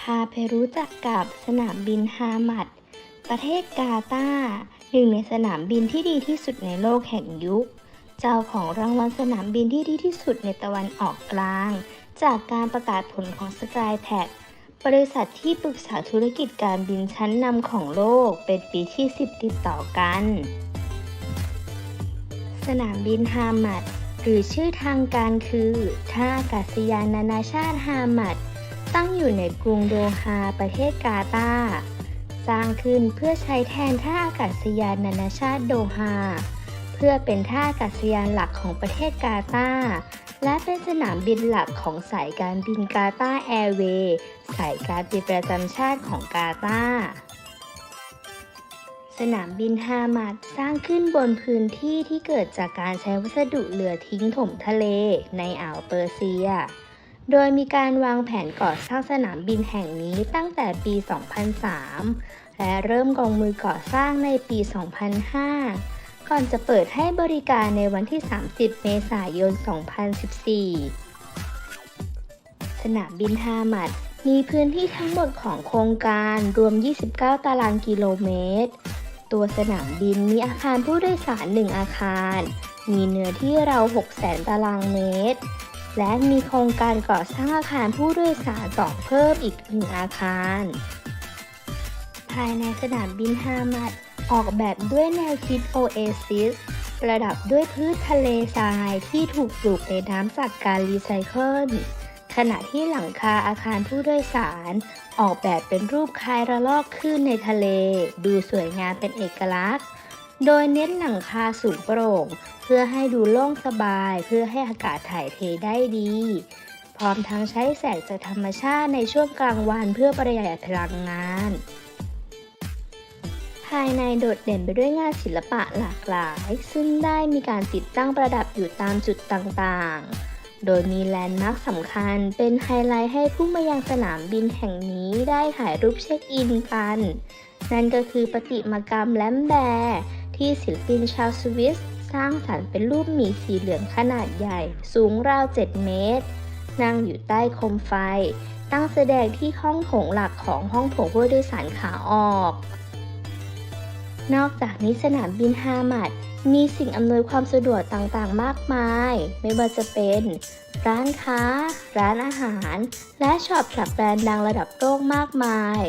พาไปรู้จักกับสนามบินฮามัด ประเทศกาตาร์หนึ่งในสนามบินที่ดีที่สุดในโลกแห่งยุค เจ้าของรางวัลสนามบินที่ดีที่สุดในตะวันออกกลาง จากการประกาศผลของ Skytrax บริษัทที่ปรึกษาธุรกิจการบินชั้นนำของโลกเป็นปีที่ 10 ติดต่อกัน สนามบินฮามัด หรือชื่อทางการคือ ท่าอากาศยานนานาชาติฮามัด ตั้งอยู่ในกรุงโดฮาประเทศกาตาร์สร้างขึ้นเพื่อใช้แทนท่าอากาศยานนานาชาติโดฮาเพื่อเป็นท่าอากาศยานหลักของประเทศกาตาร์และเป็นสนามบินหลักของสายการบินกาตาร์แอร์เวย์สายการบินประจำชาติของกาตาร์สนามบินฮามัดสร้างขึ้นบนพื้นที่ที่เกิดจากการใช้วัสดุเหลือทิ้งถมทะเลในอ่าวเปอร์เซีย โดยมีการวางแผนก่อสร้างสนามบินแห่งนี้ตั้งแต่ปี 2003 และเริ่มกองมือก่อสร้างในปี 2005 ก่อนจะเปิดให้บริการในวันที่ 30 เมษายน 2014 สนามบินฮามัดมีพื้นที่ทั้งหมดของโครงการรวม 29 ตารางกิโลเมตร ตัวสนามบินมีอาคารผู้โดยสาร 1 อาคาร มีเนื้อที่ราว600,000 ตารางเมตร และมีโครงการก่อสร้างอาคารผู้โดยสารต่อเพิ่มอีกหนึ่งอาคาร ภายในสนามบินฮามัดออกแบบด้วยแนวคิดโอเอซิสประดับด้วยพืชทะเลทรายที่ถูกปลูกในน้ำจากการรีไซเคิล ขณะที่หลังคาอาคารผู้โดยสาร ออกแบบเป็นรูปคล้ายระลอกคลื่นในทะเล ดูสวยงามเป็นเอกลักษณ์ โดยเน้นหลังคาสูงโปร่ง เพื่อให้ดูโล่งสบายเพื่อให้อากาศถ่ายเทได้ดี พร้อมทั้งใช้แสงจากธรรมชาติในช่วงกลางวันเพื่อประหยัดพลังงาน ภายในโดดเด่นไปด้วยงานศิลปะหลากหลาย ซึ่งได้มีการติดตั้งประดับอยู่ตามจุดต่างๆโดยมีแลนด์มาร์คสำคัญเป็นไฮไลท์ให้ผู้มายังสนามบินแห่งนี้ได้ถ่ายรูปเช็คอินกัน นั่นก็คือประติมากรรมแลมแบร์ ที่ศิลปินชาวสวิสสร้างสรรค์เป็นรูปหมีสีเหลืองขนาดใหญ่ สูงราว 7 เมตร นั่งอยู่ใต้โคมไฟ ตั้งแสดงที่ห้องโถงหลักของห้องโถงผู้โดยสารขาออก นอกจากนี้สนามบินฮามัดมีสิ่งอำนวยความสะดวกต่างๆ มากมาย ไม่ว่าจะเป็น ร้านค้า ร้านอาหาร และช็อปจากแบรนด์ดังระดับโลกมากมาย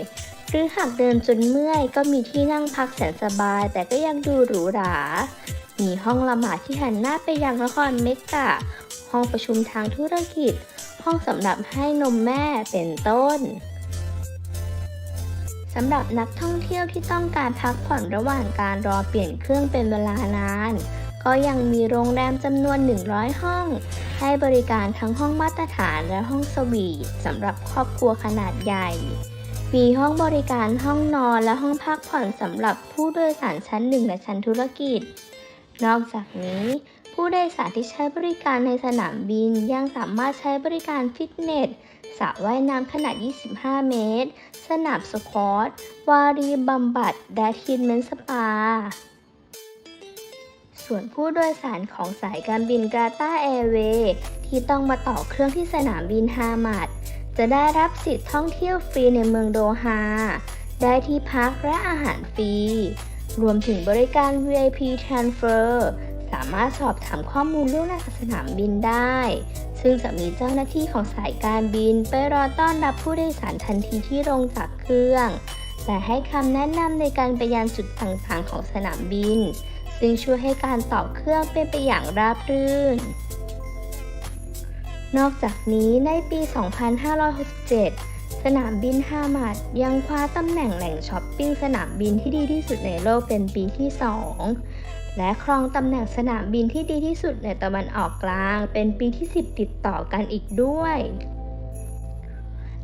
หรือหากเดินจนเมื่อยก็มีที่นั่งพักแสนสบาย แต่ก็ยังดูหรูหรา มีห้องละหมาดที่หันหน้าไปยังนครเมกกะ ห้องประชุมทางธุรกิจ ห้องสำหรับให้นมแม่เป็นต้นสำหรับนักท่องเที่ยวที่ต้องการพักผ่อนระหว่างการรอเปลี่ยนเครื่องเป็นเวลานาน ก็ยังมีโรงแรมจำนวน 100 ห้อง ให้บริการทั้งห้องมาตรฐานและห้องสวีทสำหรับครอบครัวขนาดใหญ่ มีห้องบริการห้องนอนและห้องพักผ่อนสำหรับผู้โดยสารชั้นหนึ่งและชั้นธุรกิจ นอกจากนี้ ผู้โดยสารที่ใช้บริการในสนามบินยังสามารถใช้บริการฟิตเนสสระว่ายน้ำขนาด 25 เมตร สนามสควอตวารีบำบัดและทีนเมนสปา ส่วนผู้โดยสารของสายการบินกาตาแอร์เวย์ที่ต้องมาต่อเครื่องที่สนามบินฮามัด จะได้รับสิทธิ์ท่องเที่ยวฟรีในเมืองโดฮา ได้ที่พักและอาหารฟรี รวมถึงบริการ VIP Transfer สามารถสอบถามข้อมูลล่วงหน้าสนามบินได้ ซึ่งจะมีเจ้าหน้าที่ของสายการบินไปรอต้อนรับผู้โดยสารทันทีที่ลงจากเครื่อง และให้คำแนะนำในการไปยังจุดต่างๆของสนามบิน ซึ่งช่วยให้การต่อเครื่องเป็นไปอย่างราบรื่น นอกจากนี้ในปี 2567 สนามบินฮามัดยังคว้าตำแหน่งแหล่งช้อปปิ้งสนามบินที่ดีที่สุดในโลกเป็นปีที่ 2 และครองตำแหน่งสนามบินที่ดีที่สุดในตะวันออกกลาง เป็นปีที่ 10 ติดต่อกันอีกด้วย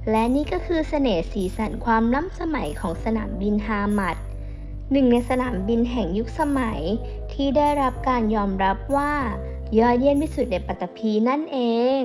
และนี่ก็คือเสน่ห์สีสันความล้ำสมัยของสนามบินฮามัดหนึ่งในสนามบินแห่งยุคสมัยที่ได้รับการยอมรับว่า ยอดเยี่ยมที่สุดในปัตตภีนั่นเอง